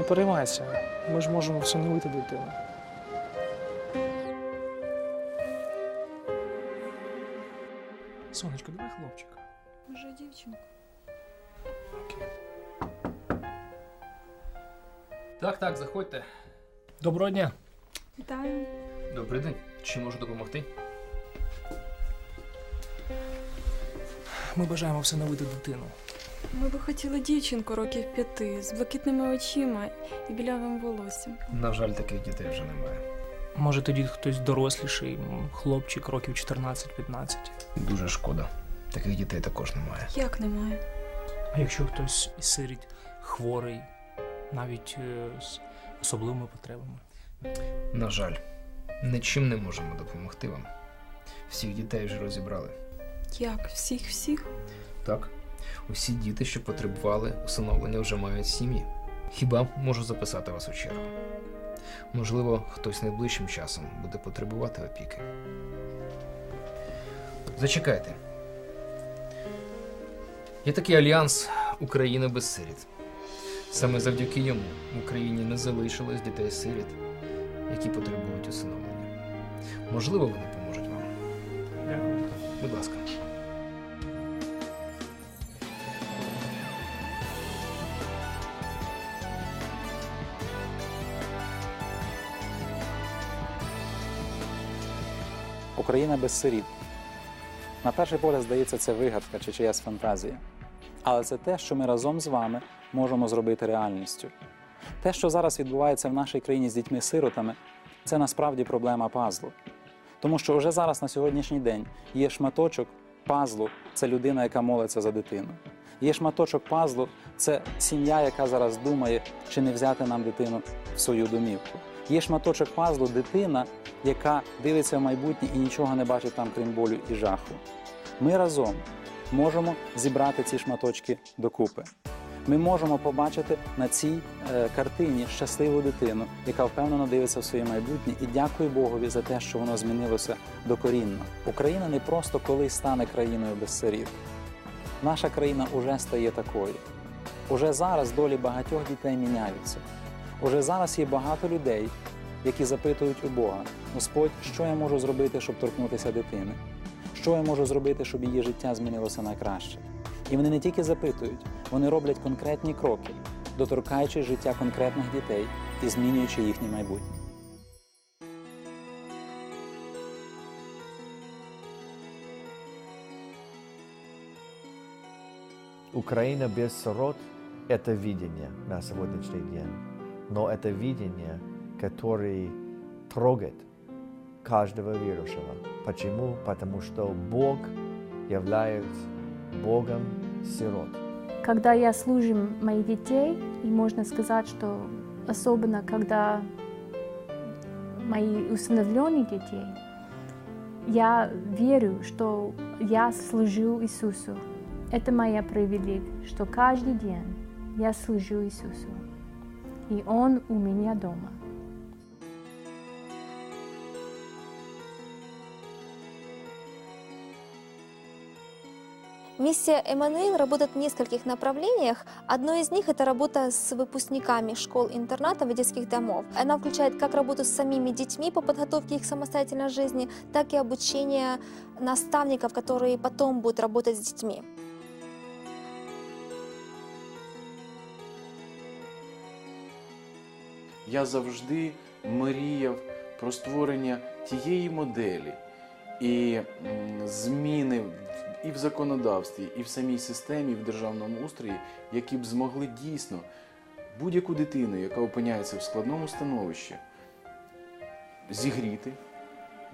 Не переймайся, ми ж можемо всиновити дитину. Сонечко, давай хлопчика. Може, дівчинку. Так, так, заходьте. Доброго дня. Вітаю. Добрий день. Чи можу допомогти? Ми бажаємо всиновити дитину. Ми би хотіли дівчинку років п'яти з блакитними очима і білявим волоссям. На жаль, таких дітей вже немає. Може, тоді хтось доросліший, хлопчик років 14-15. Дуже шкода. Таких дітей також немає. Як немає? А якщо хтось із сиріт хворий, навіть е, з особливими потребами. На жаль, нічим не можемо допомогти вам. Всіх дітей вже розібрали. Як? Всіх всіх? Так, усі діти, що потребували усиновлення, вже мають сім'ї. Хіба можу записати вас у чергу? Можливо, хтось найближчим часом буде потребувати опіки. Зачекайте. Є такий альянс України без сиріт. Саме завдяки йому в Україні не залишилось дітей-сиріт, які потребують усиновлення. Можливо, вони поможуть вам. Дякую. Будь ласка. Україна без сиріт. На перший погляд здається, це вигадка чи чиясь фантазія. Але це те, що ми разом з вами можемо зробити реальністю. Те, що зараз відбувається в нашій країні з дітьми-сиротами, це насправді проблема пазлу. Тому що вже зараз на сьогоднішній день є шматочок пазлу це людина, яка молиться за дитину. Є шматочок пазлу це сім'я, яка зараз думає, чи не взяти нам дитину в свою домівку. Є шматочок пазлу дитина, яка дивиться в майбутнє і нічого не бачить там, крім болю і жаху. Ми разом можемо зібрати ці шматочки докупи. Ми можемо побачити на цій е, картині щасливу дитину, яка впевнено дивиться в своє майбутнє, і дякую Богові за те, що воно змінилося докорінно. Україна не просто колись стане країною без сиріт. Наша країна уже стає такою. Уже зараз долі багатьох дітей міняються. Уже зараз є багато людей, які запитують у Бога: Господь, що я можу зробити, щоб торкнутися дитини? Що я можу зробити, щоб її життя змінилося на краще? І вони не тільки запитують, вони роблять конкретні кроки, доторкаючи життя конкретних дітей і змінюючи їхнє майбутнє. Украина без сирот – это видение на сегодняшний день. Но это видение, которое трогает каждого верующего. Почему? Потому что Бог является Богом сирот. Когда я служу моих детей, и можно сказать, что особенно когда мои усыновленные детей, я верю, что я служу Иисусу. Это моя привилегия, что каждый день я служу Иисусу. И Он у меня дома. Миссия Эммануил работает в нескольких направлениях. Одно из них – это работа с выпускниками школ-интернатов и детских домов. Она включает как работу с самими детьми по подготовке их к самостоятельной жизни, так и обучение наставников, которые потом будут работать с детьми. Я завжди мріяв про створення тієї моделі і м, зміни в- і в законодавстві, і в самій системі, і в державному устрої, які б змогли дійсно будь-яку дитину, яка опиняється в складному становищі, зігріти,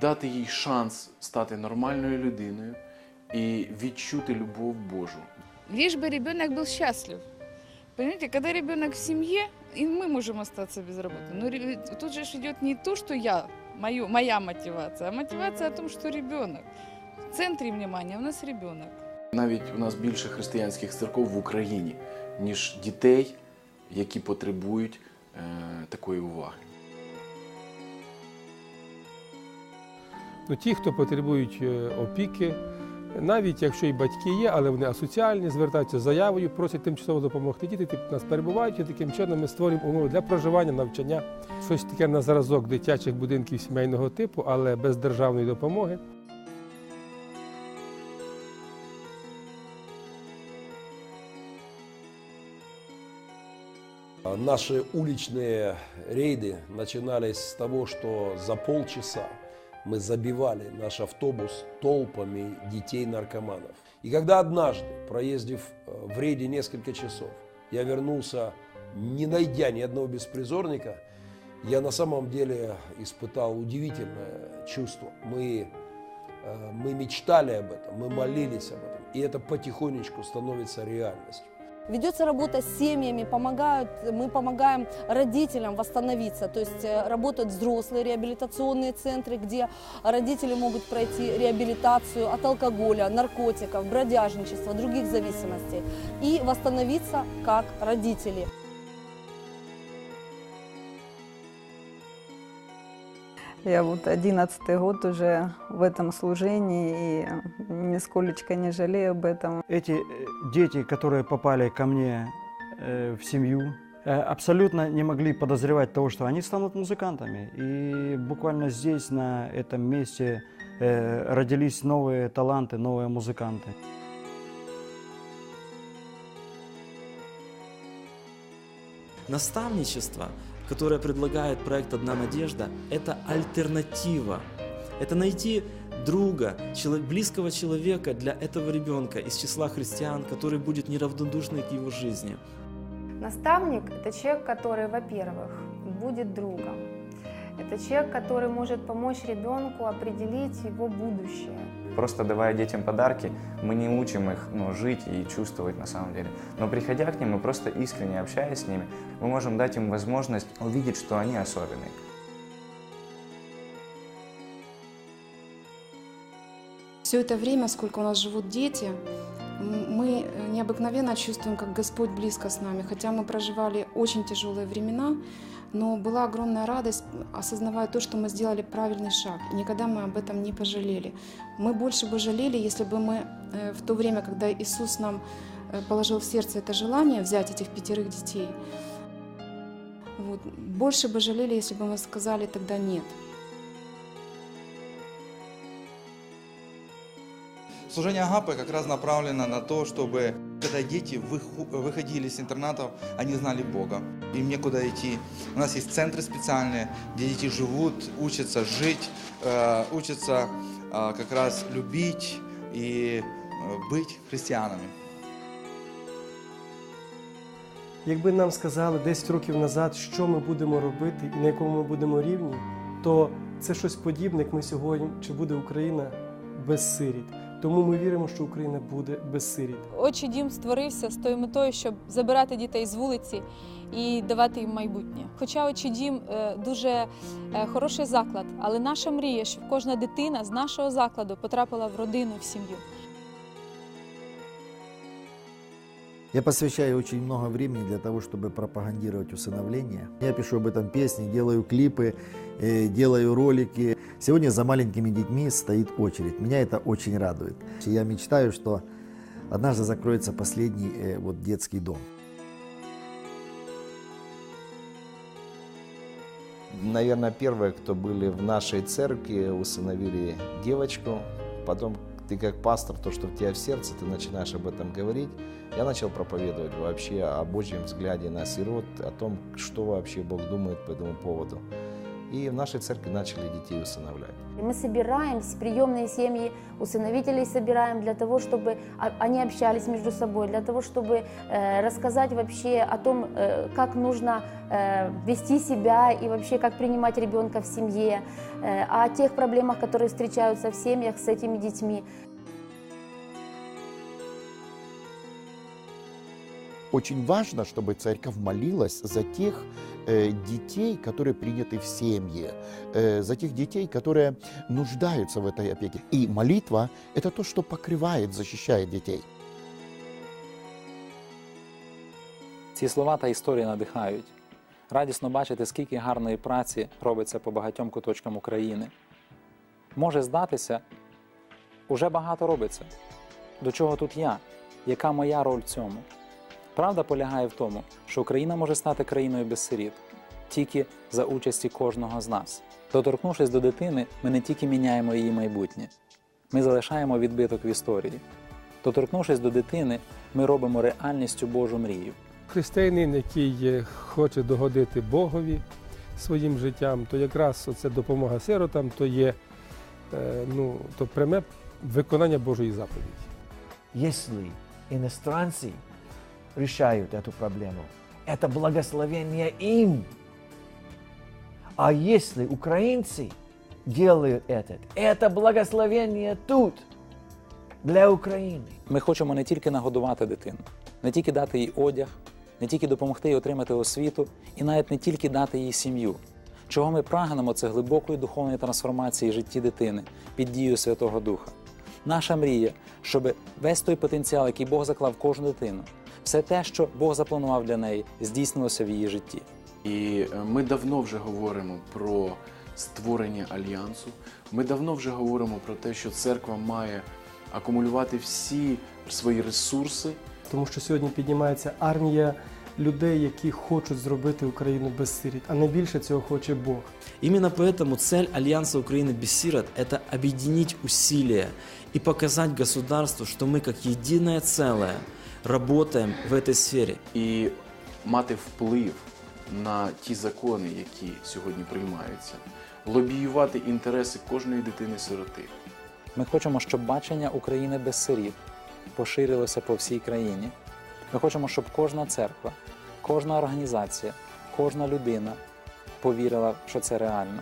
дати їй шанс стати нормальною людиною і відчути любов Божу. Лишь бы ребенок был счастлив. Понимаете, когда ребенок в семье, и мы можем остаться без работы. Но ре- тут же ж идет не то, что я, мою, моя мотивация, а мотивация о том, что ребенок. В центре внимания у нас ребенок. Навіть у нас більше християнських церков в Україні, ніж дітей, які потребують е, такої уваги. Ну, ті, хто потребують е, опіки, Навіть якщо і батьки є, але вони асоціальні, звертаються з заявою, просять тимчасово допомогти. Діти тип, нас перебувають, і таким чином ми створюємо умови для проживання, навчання. Щось таке на зразок дитячих будинків сімейного типу, але без державної допомоги. Наши уличные рейды начинались с того, что за полчаса мы забивали наш автобус толпами детей-наркоманов. И когда однажды, проездив э, в рейде несколько часов, я вернулся, не найдя ни одного беспризорника, я на самом деле испытал удивительное чувство. Мы, э, мы мечтали об этом, мы молились об этом, и это потихонечку становится реальностью. Ведется работа с семьями, помогают, мы помогаем родителям восстановиться, то есть э, работают взрослые реабилитационные центры, где родители могут пройти реабилитацию от алкоголя, наркотиков, бродяжничества, других зависимостей и восстановиться как родители. Я вот одиннадцатый год уже в этом служении и нисколечко не жалею об этом. Эти э, дети, которые попали ко мне э, в семью, э, абсолютно не могли подозревать того, что они станут музыкантами. И буквально здесь, на этом месте, э, родились новые таланты, новые музыканты. Наставничество, которое предлагает проект «Одна надежда», это альтернатива. Это найти друга, близкого человека для этого ребенка из числа христиан, который будет неравнодушный к его жизни. Наставник – это человек, который, во-первых, будет другом. Это человек, который может помочь ребенку определить его будущее. Просто давая детям подарки, мы не учим их ну, жить и чувствовать на самом деле. Но приходя к ним и просто искренне общаясь с ними, мы можем дать им возможность увидеть, что они особенные. Все это время, сколько у нас живут дети, мы необыкновенно чувствуем, как Господь близко с нами. Хотя мы проживали очень тяжелые времена, но была огромная радость, осознавая то, что мы сделали правильный шаг. И никогда мы об этом не пожалели. Мы больше бы жалели, если бы мы э, в то время, когда Иисус нам э, положил в сердце это желание взять этих пятерых детей, вот, больше бы жалели, если бы мы сказали тогда нет. Служение Агапы как раз направлено на то, чтобы когда дети выху- выходили из интернатов, они знали Бога. Им некуда идти. У нас есть центры специальные, где дети живут, учатся жить, э, учатся э, как раз любить и э, быть христианами. Якби нам сказали 10 років назад, що ми будемо робити і на якому ми будемо рівні, то це щось подібне, як ми сьогодні, чи буде Україна без сиріт. Тому ми віримо, що Україна буде без сиріт. Очі дім створився з тою метою, щоб забирати дітей з вулиці і давати їм майбутнє. Хоча очі дім е, дуже е, хороший заклад, але наша мрія, щоб кожна дитина з нашого закладу потрапила в родину, в сім'ю. Я посвящаю очень много времени для того, чтобы пропагандировать усыновление. Я пишу об этом песни, делаю клипы, э, делаю ролики. Сегодня за маленькими детьми стоит очередь. Меня это очень радует. Я мечтаю, что однажды закроется последний э, вот детский дом. Наверное, первые, кто были в нашей церкви, усыновили девочку. Потом ты как пастор, то, что у тебя в сердце, ты начинаешь об этом говорить. Я начал проповедовать вообще о Божьем взгляде на сирот, о том, что вообще Бог думает по этому поводу. И в нашей церкви начали детей усыновлять. Мы собираемся, приемные семьи, усыновителей собираем для того, чтобы они общались между собой, для того, чтобы э, рассказать вообще о том, э, как нужно э, вести себя и вообще как принимать ребенка в семье, о тех проблемах, которые встречаются в семьях с этими детьми. Очень важно, чтобы церковь молилась за тех э, детей, которые приняты в семье, э, за тех детей, которые нуждаются в этой опеке. И молитва – это то, что покрывает, защищает детей. Ці слова та історії надихають. Радісно бачити, скільки гарної праці робиться по багатьом куточкам України. Може здатися, Уже багато робиться. До чого тут я? Яка моя роль в цьому? Правда полягає в тому, що Україна може стати країною без сиріт тільки за участі кожного з нас. Доторкнувшись до дитини, ми не тільки міняємо її майбутнє, ми залишаємо відбиток в історії. Доторкнувшись до дитини, ми робимо реальністю Божу мрію. Християнин, який хоче догодити Богові своїм життям, то якраз це допомога сиротам, то є е, ну, то пряме виконання Божої заповіді. Если иностранцы решают эту проблему, это благословение им. А если украинцы делают это, это благословение тут, для України. Ми хочемо не тільки нагодувати дитину, не тільки дати їй одяг, не тільки допомогти їй отримати освіту, і навіть не тільки дати їй сім'ю. Чого ми прагнемо, це глибокої духовної трансформації житті дитини під дією Святого Духа. Наша мрія, щоб весь той потенціал, який Бог заклав в кожну дитину, все те, що Бог запланував для неї, здійснилося в її житті. І е, ми давно вже говоримо про створення альянсу. Ми давно вже говоримо про те, що церква має акумулювати всі свої ресурси. Тому що сьогодні піднімається армія людей, які хочуть зробити Україну без сиріт, а найбільше цього хоче Бог. Именно поэтому цель Альянса Украины без сирот – это объединить усилия и показать государству, что мы как единое целое работаем в этой сфере. І мати вплив на ті закони, які сьогодні приймаються, лобіювати інтереси кожної дитини-сироти. Ми хочемо, щоб бачення України без сиріт поширилося по всій країні. Ми хочемо, щоб кожна церква, кожна організація, кожна людина повірила, що це реально.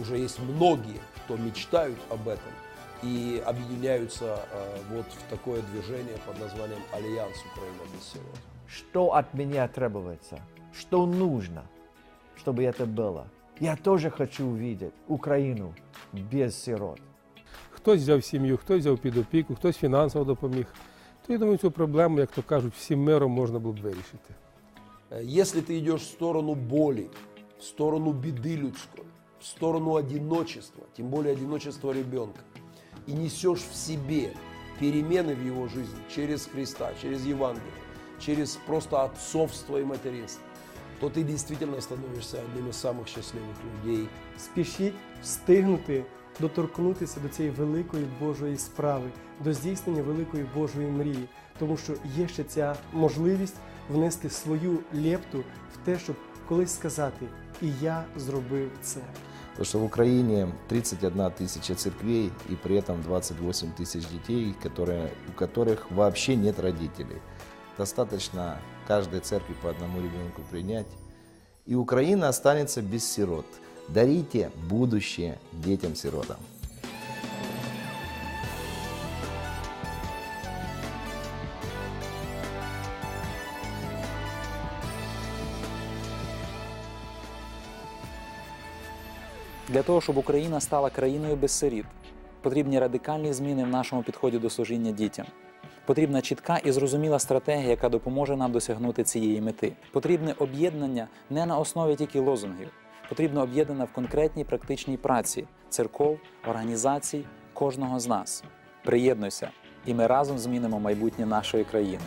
Уже есть многие, кто мечтают об этом и объединяются э, вот в такое движение под названием Альянс Украина без сирот. Что от меня требуется? Что нужно, чтобы это было? Я тоже хочу увидеть Украину без сирот. Хтось взяв сім'ю, хтось взяв під опіку, хтось фінансово допоміг. То я думаю, цю проблему, як то кажуть, всім миром можна було б вирішити. Э, Если ты идешь в сторону боли, в сторону беды людской, в сторону одиночества, тем более одиночества ребенка, и несешь в себе перемены в его жизни через Христа, через Евангелие, через просто отцовство и материнство, то ты действительно становишься одним из самых счастливых людей. Спішіть встигнути доторкнутися до цієї великої Божої справи, до здійснення великої Божої мрії, тому що є ще ця можливість внести свою лепту в те, щоб колись сказати, і я зробив це. Потому что в Украине 31 тысяча церквей и при этом 28 тысяч детей, которые, у которых вообще нет родителей. Достаточно каждой церкви по одному ребенку принять. И Украина останется без сирот. Дарите будущее детям-сиротам. Для того, щоб Україна стала країною без сиріт, потрібні радикальні зміни в нашому підході до служіння дітям. Потрібна чітка і зрозуміла стратегія, яка допоможе нам досягнути цієї мети. Потрібне об'єднання не на основі тільки лозунгів. Потрібно об'єднання в конкретній практичній праці церков, організацій, кожного з нас. Приєднуйся, і ми разом змінимо майбутнє нашої країни.